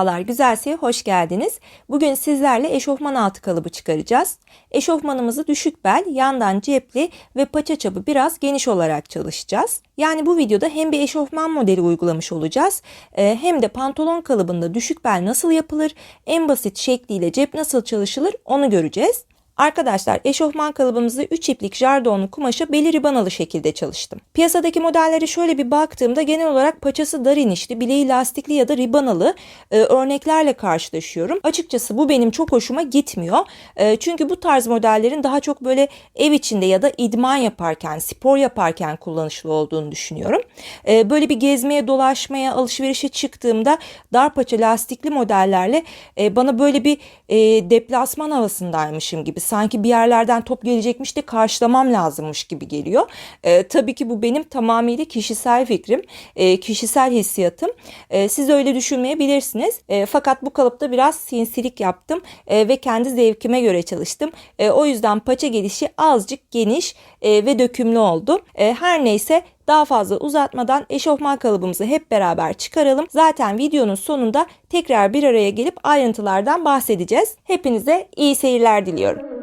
Merhabalar güzelseye hoş geldiniz. Bugün sizlerle eşofman altı kalıbı çıkaracağız. Eşofmanımızı düşük bel, yandan cepli ve paça çapı biraz geniş olarak çalışacağız. Yani bu videoda hem bir eşofman modeli uygulamış olacağız e, hem de pantolon kalıbında düşük bel nasıl yapılır, en basit şekliyle cep nasıl çalışılır onu göreceğiz. Arkadaşlar eşofman kalıbımızı 3 iplik jardonlu kumaşa beli ribanalı şekilde çalıştım. Piyasadaki modellere şöyle bir baktığımda genel olarak paçası dar inişli, bileği lastikli ya da ribanalı e, örneklerle karşılaşıyorum. Açıkçası bu benim çok hoşuma gitmiyor. E, çünkü bu tarz modellerin daha çok böyle ev içinde ya da idman yaparken, spor yaparken kullanışlı olduğunu düşünüyorum. E, böyle bir gezmeye, dolaşmaya, alışverişe çıktığımda dar paça lastikli modellerle e, bana böyle bir e, deplasman havasındaymışım gibi sanki bir yerlerden top gelecekmiş de karşılamam lazımmış gibi geliyor. E, tabii ki bu benim tamamıyla kişisel fikrim, e, kişisel hissiyatım. E, siz öyle düşünmeyebilirsiniz. E, fakat bu kalıpta biraz sinsilik yaptım e, ve kendi zevkime göre çalıştım. E, o yüzden paça gelişi azıcık geniş e, ve dökümlü oldu. E, her neyse daha fazla uzatmadan eşofman kalıbımızı hep beraber çıkaralım. Zaten videonun sonunda tekrar bir araya gelip ayrıntılardan bahsedeceğiz. Hepinize iyi seyirler diliyorum.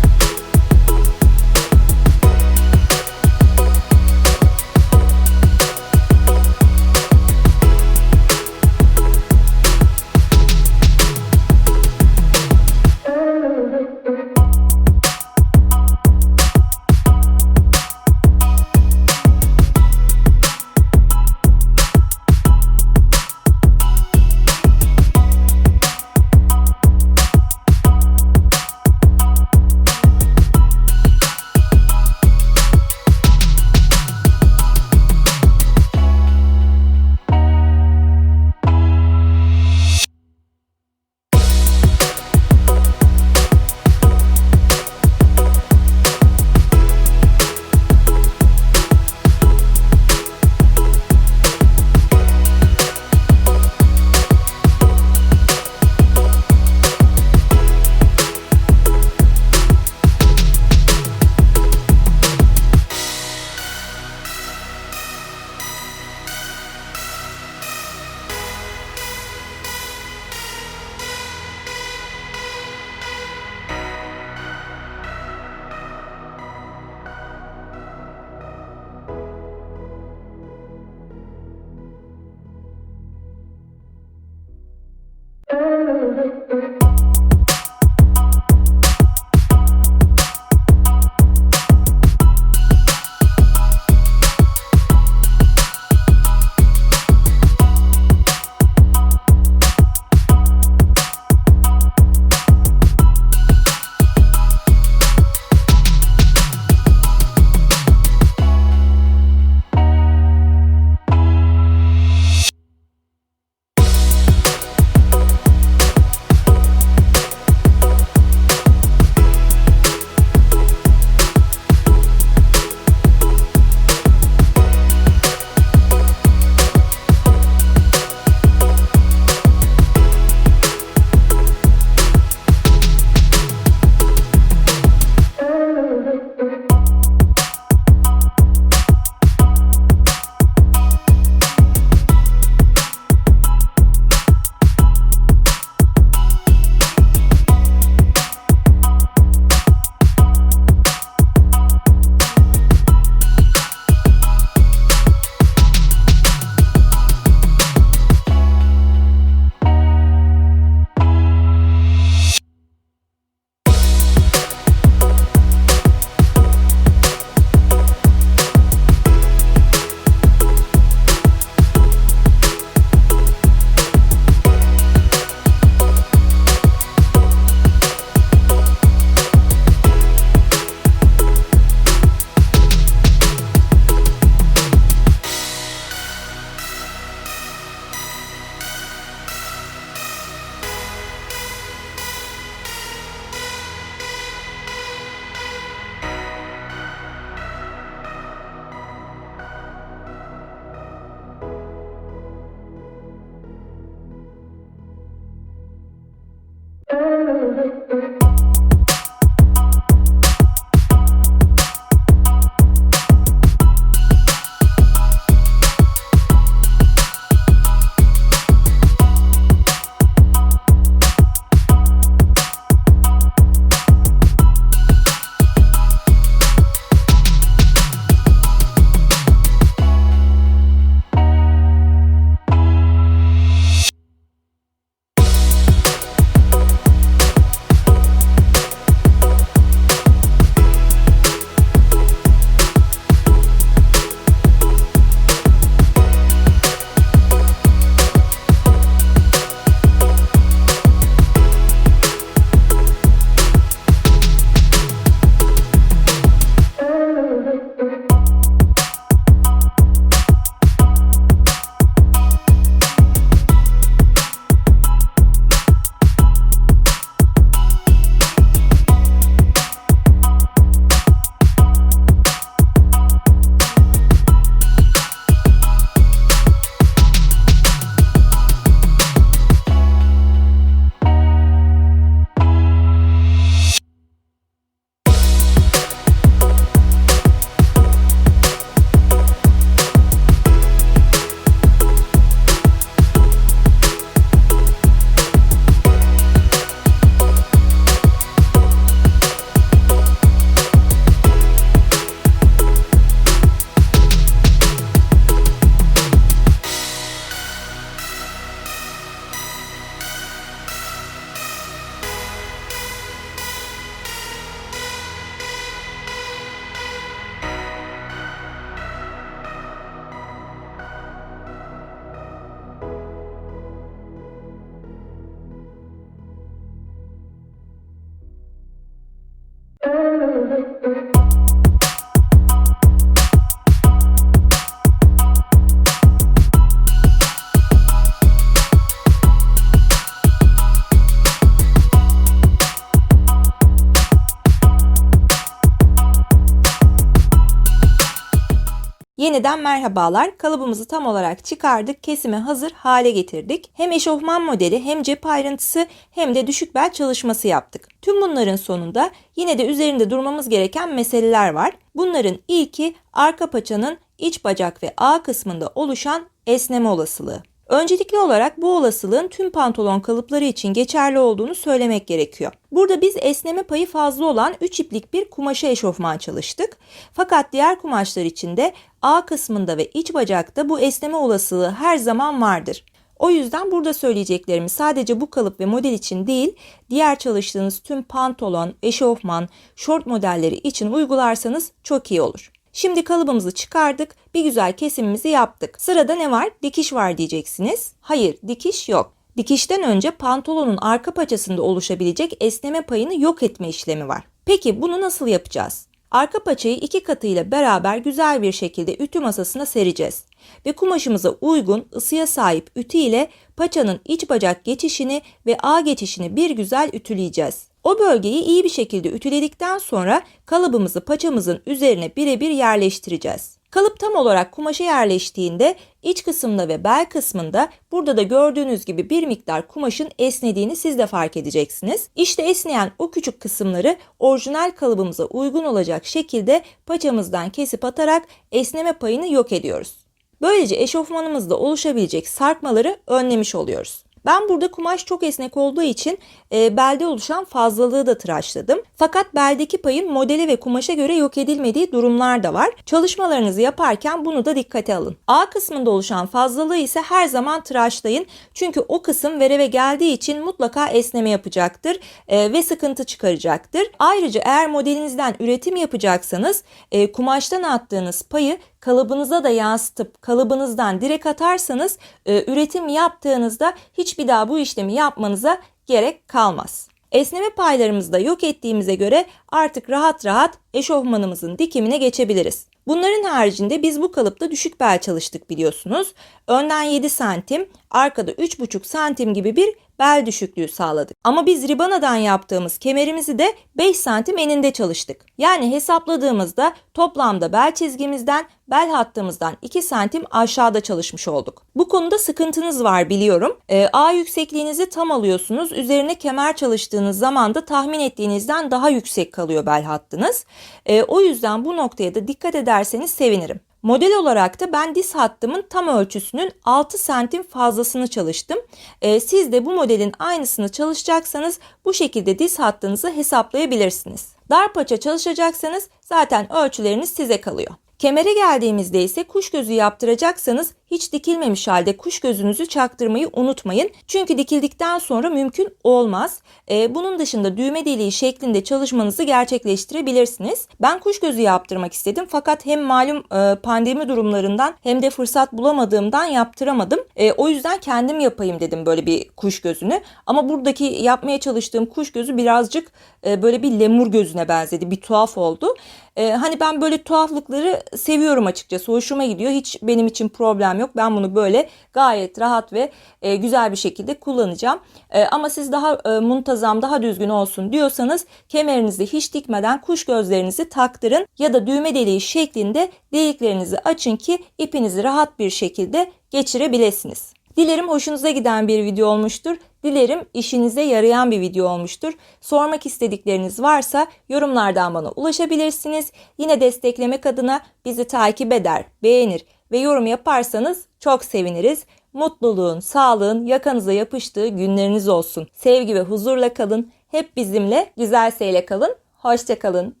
Yeniden merhabalar. Kalıbımızı tam olarak çıkardık. Kesime hazır hale getirdik. Hem eşofman modeli hem cep ayrıntısı hem de düşük bel çalışması yaptık. Tüm bunların sonunda yine de üzerinde durmamız gereken meseleler var. Bunların ilki arka paçanın iç bacak ve A kısmında oluşan esneme olasılığı. Öncelikli olarak bu olasılığın tüm pantolon kalıpları için geçerli olduğunu söylemek gerekiyor. Burada biz esneme payı fazla olan 3 iplik bir kumaşa eşofman çalıştık. Fakat diğer kumaşlar için de A kısmında ve iç bacakta bu esneme olasılığı her zaman vardır. O yüzden burada söyleyeceklerimi sadece bu kalıp ve model için değil, diğer çalıştığınız tüm pantolon, eşofman, şort modelleri için uygularsanız çok iyi olur. Şimdi kalıbımızı çıkardık, bir güzel kesimimizi yaptık. Sırada ne var? Dikiş var diyeceksiniz. Hayır, dikiş yok. Dikişten önce pantolonun arka paçasında oluşabilecek esneme payını yok etme işlemi var. Peki bunu nasıl yapacağız? Arka paçayı iki katıyla beraber güzel bir şekilde ütü masasına sereceğiz. Ve kumaşımıza uygun ısıya sahip ütü ile paçanın iç bacak geçişini ve A geçişini bir güzel ütüleyeceğiz. O bölgeyi iyi bir şekilde ütüledikten sonra kalıbımızı paçamızın üzerine birebir yerleştireceğiz. Kalıp tam olarak kumaşa yerleştiğinde iç kısımda ve bel kısmında burada da gördüğünüz gibi bir miktar kumaşın esnediğini siz de fark edeceksiniz. İşte esneyen o küçük kısımları orijinal kalıbımıza uygun olacak şekilde paçamızdan kesip atarak esneme payını yok ediyoruz. Böylece eşofmanımızda oluşabilecek sarkmaları önlemiş oluyoruz. Ben burada kumaş çok esnek olduğu için e, belde oluşan fazlalığı da tıraşladım. Fakat beldeki payın modele ve kumaşa göre yok edilmediği durumlar da var. Çalışmalarınızı yaparken bunu da dikkate alın. A kısmında oluşan fazlalığı ise her zaman tıraşlayın. Çünkü o kısım vereve geldiği için mutlaka esneme yapacaktır e, ve sıkıntı çıkaracaktır. Ayrıca eğer modelinizden üretim yapacaksanız e, kumaştan attığınız payı kalıbınıza da yansıtıp kalıbınızdan direkt atarsanız e, üretim yaptığınızda hiçbir daha bu işlemi yapmanıza gerek kalmaz. Esneme paylarımızı da yok ettiğimize göre artık rahat rahat eşofmanımızın dikimine geçebiliriz. Bunların haricinde biz bu kalıpta düşük bel çalıştık biliyorsunuz. Önden 7 santim, arkada 3,5 santim gibi bir bel düşüklüğü sağladık. Ama biz ribanadan yaptığımız kemerimizi de 5 santim eninde çalıştık. Yani hesapladığımızda toplamda bel çizgimizden bel hattımızdan 2 santim aşağıda çalışmış olduk. Bu konuda sıkıntınız var biliyorum. E, A yüksekliğinizi tam alıyorsunuz. Üzerine kemer çalıştığınız zaman da tahmin ettiğinizden daha yüksek kalıyor bel hattınız. E, o yüzden bu noktaya da dikkat ederseniz sevinirim. Model olarak da ben diz hattımın tam ölçüsünün 6 santim fazlasını çalıştım. Ee, siz de bu modelin aynısını çalışacaksanız bu şekilde diz hattınızı hesaplayabilirsiniz. Dar paça çalışacaksanız zaten ölçüleriniz size kalıyor. Kemere geldiğimizde ise kuş gözü yaptıracaksanız hiç dikilmemiş halde kuş gözünüzü çaktırmayı unutmayın. Çünkü dikildikten sonra mümkün olmaz. Ee, bunun dışında düğme deliği şeklinde çalışmanızı gerçekleştirebilirsiniz. Ben kuş gözü yaptırmak istedim fakat hem malum e, pandemi durumlarından hem de fırsat bulamadığımdan yaptıramadım. E, o yüzden kendim yapayım dedim böyle bir kuş gözünü. Ama buradaki yapmaya çalıştığım kuş gözü birazcık e, böyle bir lemur gözüne benzedi. Bir tuhaf oldu. E, hani ben böyle tuhaflıkları seviyorum açıkçası. Hoşuma gidiyor. Hiç benim için problem yok. Ben bunu böyle gayet rahat ve e, güzel bir şekilde kullanacağım. E, ama siz daha e, muntazam, daha düzgün olsun diyorsanız kemerinizi hiç dikmeden kuş gözlerinizi taktırın ya da düğme deliği şeklinde deliklerinizi açın ki ipinizi rahat bir şekilde geçirebilirsiniz. Dilerim hoşunuza giden bir video olmuştur. Dilerim işinize yarayan bir video olmuştur. Sormak istedikleriniz varsa yorumlardan bana ulaşabilirsiniz. Yine desteklemek adına bizi takip eder, beğenir ve yorum yaparsanız çok seviniriz. Mutluluğun, sağlığın yakanıza yapıştığı günleriniz olsun. Sevgi ve huzurla kalın. Hep bizimle, güzel seyle kalın. Hoşçakalın.